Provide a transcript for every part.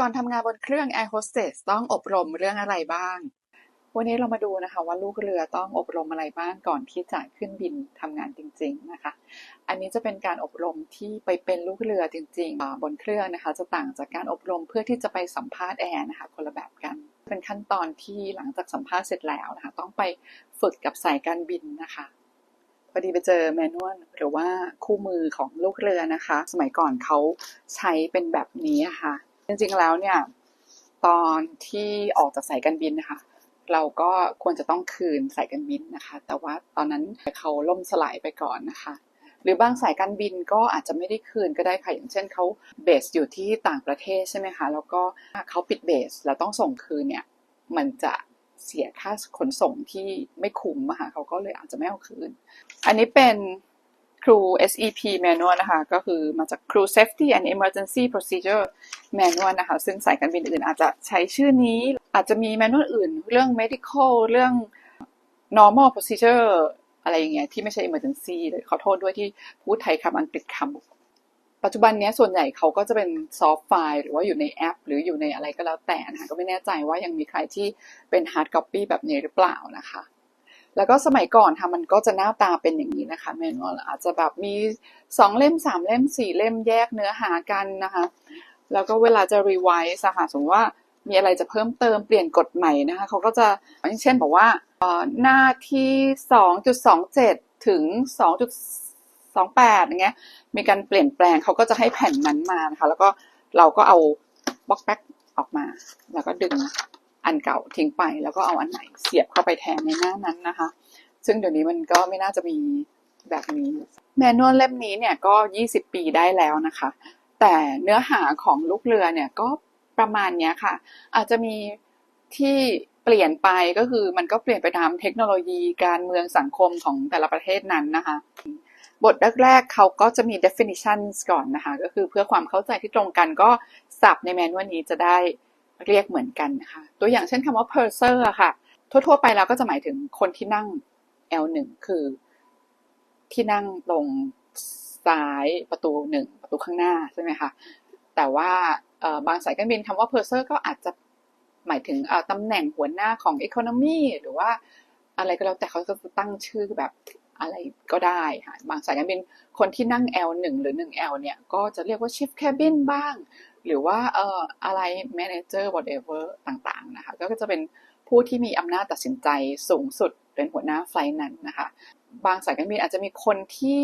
ก่อนทำงานบนเครื่อง Air Hostess ต้องอบรมเรื่องอะไรบ้าง วันนี้เรามาดูนะคะ ว่าลูกเรือต้องอบรมอะไรบ้างก่อนที่จะขึ้นบินทำงานจริง ๆนะคะ อันนี้จะเป็นการอบรมที่ไปเป็นลูกเรือจริง ๆ บนเครื่องนะคะ จะต่างจากการอบรมเพื่อที่จะไปสัมภาษณ์แอร์นะคะ คนละแบบกัน เป็นขั้นตอนที่หลังจากสัมภาษณ์เสร็จแล้วนะคะ ต้องไปฝึกกับสายการบินนะคะพอดีไปเจอแมนนวลหรือว่าคู่มือของลูกเรือนะคะ สมัยก่อนเขาใช้เป็นแบบนี้อะค่ะ จริงๆแล้วเนี่ย ตอนที่ออกจากสายการบินนะคะ เราก็ควรจะต้องคืนสายการบินนะคะ แต่ว่าตอนนั้นเขาล่มสลายไปก่อนนะคะ หรือบางสายการบินก็อาจจะไม่ได้คืนก็ได้ค่ะ อย่างเช่นเขาเบสอยู่ที่ต่างประเทศใช่ไหมคะ แล้วก็เขาปิดเบสแล้วต้องส่งคืนเนี่ย มันจะเสียค่าขนส่งที่ไม่คุ้มอะค่ะเขาก็เลยอาจจะไม่เอาคืน อันนี้เป็น ครู SEP Manual นะคะก็คือมาจาก Crew Safety and Emergency Procedure Manual นะคะซึ่งสายการบินอื่นอาจจะใช้ชื่อนี้ อาจจะมี manual อื่น เรื่อง medical เรื่อง normal procedure อะไรอย่างเงี้ยที่ไม่ใช่ emergency เลยขอโทษด้วยที่พูดไทยคำอังกฤษคำปัจจุบันนี้ส่วนใหญ่เขาก็จะเป็นซอฟต์ไฟล์หรือว่าอยู่ในแอป หรืออยู่ในอะไรก็แล้วแต่นะคะก็ไม่แน่ใจว่ายังมีใครที่เป็น hard copy แบบนี้หรือเปล่านะคะ แล้วก็สมัยก่อนค่ะมันก็จะหน้าตาเป็นอย่างนี้นะคะแมนนวลอาจจะแบบมีสองเล่มสามเล่มสี่เล่มแยกเนื้อหากันนะคะ แล้วก็เวลาจะรีไวซ์ค่ะสมมติว่ามีอะไรจะเพิ่มเติมเปลี่ยนกฎใหม่นะคะเขาก็จะอย่างเช่นบอกว่าหน้าที่สองจุดสองเจ็ดถึงสองจุดสองแปดอย่างเงี้ยมีการเปลี่ยนแปลงเขาก็จะให้แผ่นนั้นมานะคะแล้วก็เราก็เอาบล็อกแบ็กออกมา แล้วก็ดึง อันเก่าทิ้งไป แล้วก็เอาอันไหนเสียบเข้าไปแทนในหน้านั้นนะคะ ซึ่งเดี๋ยวนี้มันก็ไม่น่าจะมีแบบนี้แมนนวลเล่มนี้เนี่ยก็ 20 ปีได้แล้วนะคะ แต่เนื้อหาของลูกเรือเนี่ยก็ประมาณนี้ค่ะ อาจจะมีที่เปลี่ยนไปก็คือมันก็เปลี่ยนไปตามเทคโนโลยีการเมืองสังคมของแต่ละประเทศนั้นนะคะ บทแรกๆเขาก็จะมี definitions ก่อนนะคะ ก็คือเพื่อความเข้าใจที่ตรงกันก็ศัพท์ในแมนนวลนี้จะได้ เรียกเหมือนกันนะคะตัวอย่างเช่นคำว่า purser ค่ะ ทั่วๆ ไปแล้วก็จะหมายถึงคนที่นั่ง L1 คือ ที่นั่งตรงซ้ายประตูหนึ่งประตูข้างหน้าใช่ไหมคะ แต่ว่าบางสายการบินคำว่า purser ก็อาจจะหมายถึงตำแหน่งหัวหน้าของ economy หรือว่าอะไรก็แล้วแต่เขาจะตั้งชื่อแบบอะไรก็ได้ค่ะบางสายการบินคนที่นั่ง L1 หรือ 1L เนี่ย ก็จะเรียกว่า chief cabin บ้าง หรือว่าเอ่ออะไร manager whatever ต่างๆนะคะก็จะเป็นผู้ที่มีอำนาจตัดสินใจสูงสุดเป็นหัวหน้าไฟนั้นนะคะ บางสายการบินอาจจะมีคนที่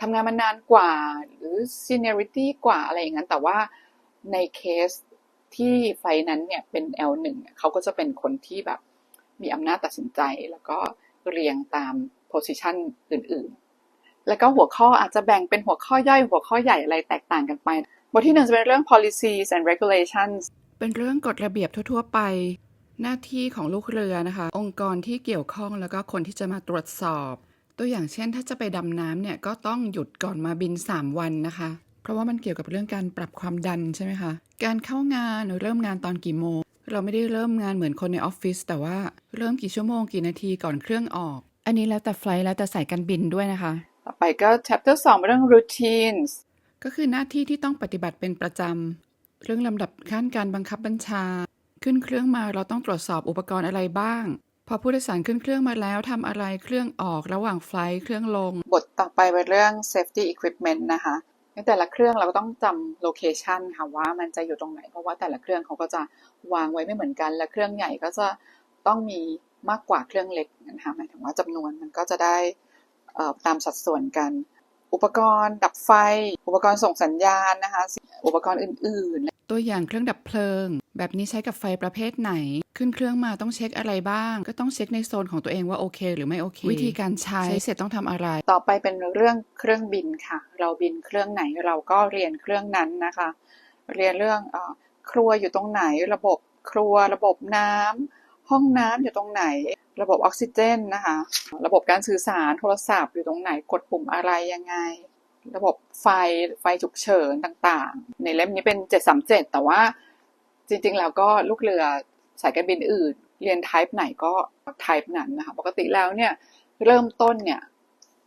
ทำงานมานานกว่า หรือ seniority กว่าอะไรอย่างนั้น แต่ว่าในเคสที่ไฟนั้นเนี่ยเป็น L1 เนี่ยเขาก็จะเป็นคนที่แบบมีอำนาจตัดสินใจแล้วก็เรียงตาม position อื่นๆ แล้วก็หัวข้ออาจจะแบ่งเป็นหัวข้อย่อยหัวข้อใหญ่อะไรแตกต่างกันไป บทที่หนึ่งจะเป็นเรื่อง policies and regulations เป็นเรื่องกฎระเบียบทั่ว ๆ ไป หน้าที่ของลูกเรือนะคะ องค์กรที่เกี่ยวข้องแล้วก็คนที่จะมาตรวจสอบ ตัวอย่างเช่น ถ้าจะไปดำน้ำเนี่ยก็ต้องหยุดก่อนมาบิน 3 วันนะคะ เพราะว่ามันเกี่ยวกับเรื่องการปรับความดันใช่ไหมคะ การเข้างานเริ่มงานตอนกี่โมง เราไม่ได้เริ่มงานเหมือนคนในออฟฟิศแต่ว่าเริ่มกี่ชั่วโมงกี่นาทีก่อนเครื่องออก อันนี้แล้วแต่ไฟล์แล้วแต่สายการบินด้วยนะคะ ต่อไปก็ chapter 2เป็นเรื่อง routines ก็คือหน้าที่ที่ต้องปฏิบัติเป็นประจำ เรื่องลำดับขั้นการบังคับบัญชา ขึ้นเครื่องมาเราต้องตรวจสอบอุปกรณ์อะไรบ้าง พอผู้โดยสารขึ้นเครื่องมาแล้วทำอะไรเครื่องออกระหว่างไฟล์เครื่องลง บทต่อไปเป็นเรื่อง safety equipment นะคะในแต่ละเครื่องเราก็ต้องจำ location ค่ะว่ามันจะอยู่ตรงไหน เพราะว่าแต่ละเครื่องเขาก็จะวางไว้ไม่เหมือนกัน และเครื่องใหญ่ก็จะต้องมีมากกว่าเครื่องเล็กนะคะหมายถึงว่าจำนวนมันก็จะได้ตามสัดส่วนกัน อุปกรณ์ดับไฟ อุปกรณ์ส่งสัญญาณนะคะ อุปกรณ์อื่นตัวอย่างเครื่องดับเพลิง แบบนี้ใช้กับไฟประเภทไหน ขึ้นเครื่องมาต้องเช็คอะไรบ้าง ก็ต้องเช็คในโซนของตัวเองว่าโอเค หรือไม่โอเค วิธีการใช้ใช้เสร็จต้องทำอะไรๆต่อไปเป็นเรื่องเครื่องบินค่ะ เราบินเครื่องไหนเราก็เรียนเครื่องนั้นนะคะ เรียนเรื่องเออครัวอยู่ตรงไหนระบบครัวระบบน้ำ ห้องน้ำอยู่ตรงไหน ระบบออกซิเจนนะคะ ระบบการสื่อสารโทรศัพท์อยู่ตรงไหนกดปุ่มอะไรยังไง ระบบไฟไฟฉุกเฉินต่างๆ ในเล่มนี้เป็น 737 แต่ว่าจริงๆแล้วก็ลูกเรือสายการบินอื่น เรียน type ไหนก็ type นั้นนะคะ ปกติแล้วเนี่ยเริ่มต้นเนี่ย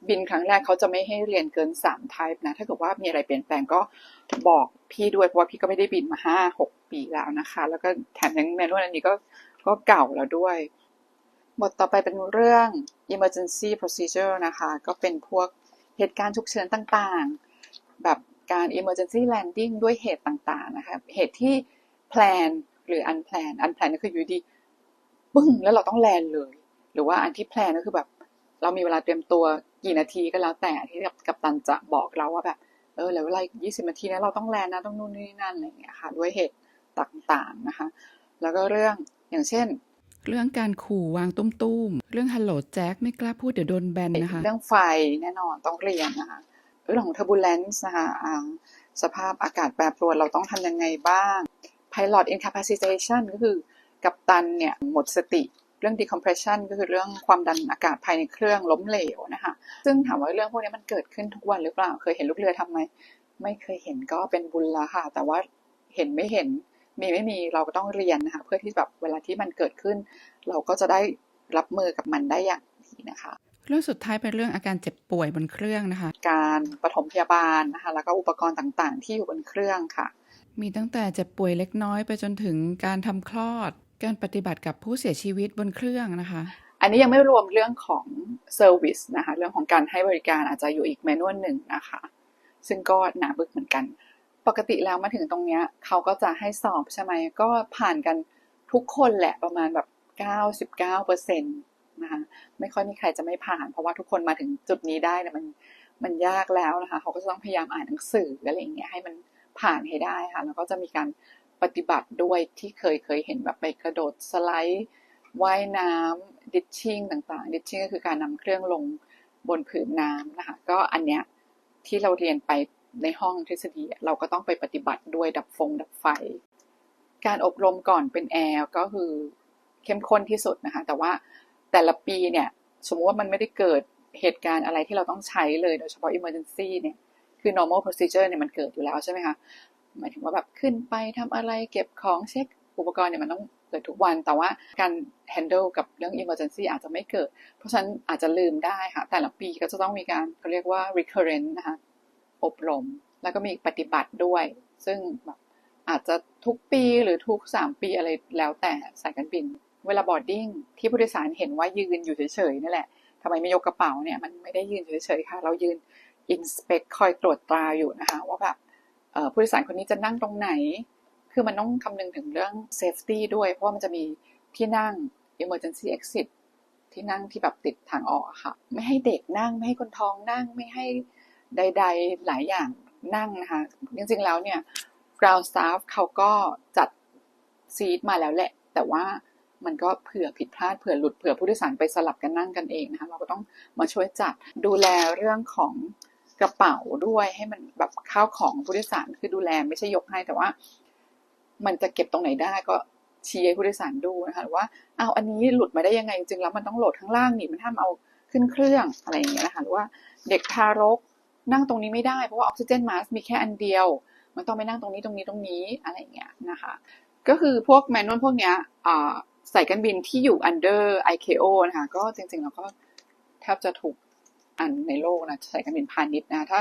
บินครั้งแรกเขาจะไม่ให้เรียนเกิน3 type นะ ถ้าเกิดว่ามีอะไรเปลี่ยนแปลงก็บอกพี่ด้วย เพราะว่าพี่ก็ไม่ได้บินมา 5 6 ปีแล้วนะคะ แล้วก็แถมยังแมนนวลอันนี้ก็ ก็เก่าแล้วด้วย บทต่อไปเป็นเรื่อง emergency procedure นะคะ ก็เป็นพวกเหตุการณ์ฉุกเฉินต่างๆ แบบการ emergency landing ด้วยเหตุต่างๆ นะคะ เหตุที่ plan หรือ unplan unplan ก็คืออยู่ดีปึ้งแล้วเราต้องแลนเลย หรือว่าอันที่ plan ก็คือแบบเรามีเวลาเตรียมตัวกี่นาทีก็แล้วแต่ที่กัปตันจะบอกเราว่าแบบเออเหลือเวลาอีก20นาทีนะเราต้องแลนนะต้องนู่นนี่นั่นอะไรอย่างเงี้ยค่ะ ด้วยเหตุต่างๆนะคะ แล้วก็เรื่อง อย่างเช่น เรื่องการขู่วางตุ้มๆ เรื่องฮัลโหลแจ็คไม่กล้าพูดเดี๋ยวโดนแบนนะคะ เรื่องไฟแน่นอนต้องเรียนนะคะเรื่องของ turbulence นะคะอ่าสภาพอากาศแปรปรวนเราต้องทำยังไงบ้าง pilot incapacitation ก็คือกัปตันเนี่ยหมดสติ เรื่อง decompression ก็คือเรื่องความดันอากาศภายในเครื่องล้มเหลวนะคะ ซึ่งถามว่าเรื่องพวกนี้มันเกิดขึ้นทุกวันหรือเปล่า เคยเห็นลูกเรือทำไหม ไม่เคยเห็นก็เป็นบุญละค่ะ แต่ว่าเห็นไม่เห็น มีไม่มีเราก็ต้องเรียนนะคะเพื่อที่แบบเวลาที่มันเกิดขึ้น เราก็จะได้รับมือกับมันได้อย่างดีนะคะเรื่องสุดท้ายเป็นเรื่องอาการเจ็บป่วยบนเครื่องนะคะ การปฐมพยาบาลนะคะแล้วก็อุปกรณ์ต่างๆ ที่อยู่บนเครื่องค่ะ มีตั้งแต่เจ็บป่วยเล็กน้อยไปจนถึงการทำคลอด การปฏิบัติกับผู้เสียชีวิตบนเครื่องนะคะ อันนี้ยังไม่รวมเรื่องของเซอร์วิสนะคะเรื่องของการให้บริการอาจจะอยู่อีกเมนูหนึ่งนะคะ ซึ่งก็หนาบึกเหมือนกัน ปกติแล้วมาถึงตรงเนี้ยเขาก็จะให้สอบใช่ไหมก็ผ่านกันทุกคนแหละประมาณแบบ 99เปอร์เซ็นต์นะคะไม่ค่อยมีใครจะไม่ผ่าน เพราะว่าทุกคนมาถึงจุดนี้ได้เนี่ยมันมันยากแล้วนะคะเขาก็จะต้องพยายามอ่านหนังสืออะไรอย่างเงี้ยให้มันผ่านให้ได้ค่ะแล้วก็จะมีการปฏิบัติด้วยที่เคยเคยเห็นแบบไปกระโดดสไลด์ว่ายน้ำดิชชิ่งต่างๆดิชชิ่งก็คือการนำเครื่องลงบนผืนน้ำนะคะก็อันเนี้ยที่เราเรียนไป ในห้องทฤษฎีเราก็ต้องไปปฏิบัติด้วยดับฟงดับไฟ การอบรมก่อนเป็นแอร์ก็คือเข้มข้นที่สุดนะคะ แต่ว่าแต่ละปีเนี่ยสมมติว่ามันไม่ได้เกิดเหตุการณ์อะไรที่เราต้องใช้เลยโดยเฉพาะ emergency เนี่ยคือ normal procedure เนี่ยมันเกิดอยู่แล้วใช่ไหมคะหมายถึงว่าแบบขึ้นไปทำอะไรเก็บของเช็คอุปกรณ์เนี่ยมันต้องเกิดทุกวัน แต่ว่าการ handle กับเรื่อง emergency อาจจะไม่เกิด เพราะฉะนั้นอาจจะลืมได้ค่ะ แต่ละปีก็จะต้องมีการเขาเรียกว่า recurrent นะคะ อบรม แล้วก็มีปฏิบัติด้วย ซึ่งแบบอาจจะทุกปีหรือทุก3ปีอะไรแล้วแต่สายการบิน เวลา boarding ที่ผู้โดยสารเห็นว่ายืนอยู่เฉยๆนั่แหละทำไมไม่ยกกระเป๋าเนี่ยมันไม่ได้ยืนเฉยๆค่ะ เรายืน inspect คอยตรวจตราอยู่นะคะ ว่าแบบผู้โดยสารคนนี้จะนั่งตรงไหน คือมันต้องคำนึงถึงเรื่อง safety ด้วย เพราะว่ามันจะมีที่นั่ง emergency exit ที่นั่งที่แบบติดทางออกค่ะ ไม่ให้เด็กนั่ง ไม่ให้คนท้องนั่ง ไม่ให้ ใด ๆ หลายอย่างนั่งนะคะ จริง ๆ แล้วเนี่ย ground staff เขาก็จัดซีทมาแล้วแหละ แต่ว่ามันก็เผื่อผิดพลาดเผื่อหลุดเผื่อผู้โดยสารไปสลับกันนั่งกันเองนะคะ เราก็ต้องมาช่วยจัดดูแลเรื่องของกระเป๋าด้วยให้มันแบบข้าวของผู้โดยสารคือดูแลไม่ใช่ยกให้แต่ว่า มันจะเก็บตรงไหนได้ก็ชี้ให้ผู้โดยสารดูนะคะหรือว่าเอาอันนี้หลุดมาได้ยังไงจริงๆแล้วมันต้องโหลดข้างล่างนี่มันห้ามเอาขึ้นเครื่องอะไรอย่างเงี้ยนะคะหรือว่าเด็กทารก นั่งตรงนี้ไม่ได้เพราะว่าออกซิเจนมาสมีแค่อันเดียว มันต้องไปนั่งตรงนี้ตรงนี้ตรงนี้อะไรอย่างเงี้ยนะคะ ก็คือพวกแมนนวลพวกเนี้ยใส่กันบินที่อยู่ under ICAO นะคะก็จริงๆแล้วก็แทบจะถูกอันในโลกนะใส่การบินพาณิชย์นะถ้า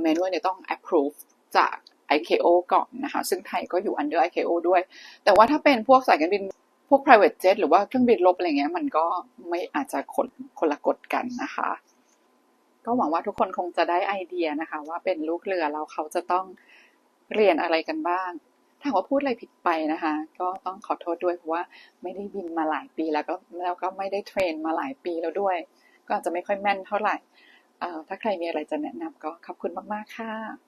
แมนนวลเนี่ยต้อง approve จาก ICAO ก่อนนะคะ ซึ่งไทยก็อยู่ under ICAO ด้วย แต่ว่าถ้าเป็นพวกสายการบินพวก private jet หรือว่าเครื่องบินลบอะไรเงี้ย มันก็ไม่อาจจะคนคนละกฎกันนะคะ ก็หวังว่าทุกคนคงจะได้ไอเดียนะคะ ว่าเป็นลูกเรือแล้วเขาจะต้องเรียนอะไรกันบ้าง ถ้าว่าพูดอะไรผิดไปนะคะ ก็ต้องขอโทษด้วยเพราะว่าไม่ได้บินมาหลายปีแล้วก็แล้วก็ไม่ได้เทรนมาหลายปีแล้วด้วย ก็อาจจะไม่ค่อยแม่นเท่าไหร่ถ้าใครมีอะไรจะแนะนำก็ขอบคุณมาก ๆ ค่ะ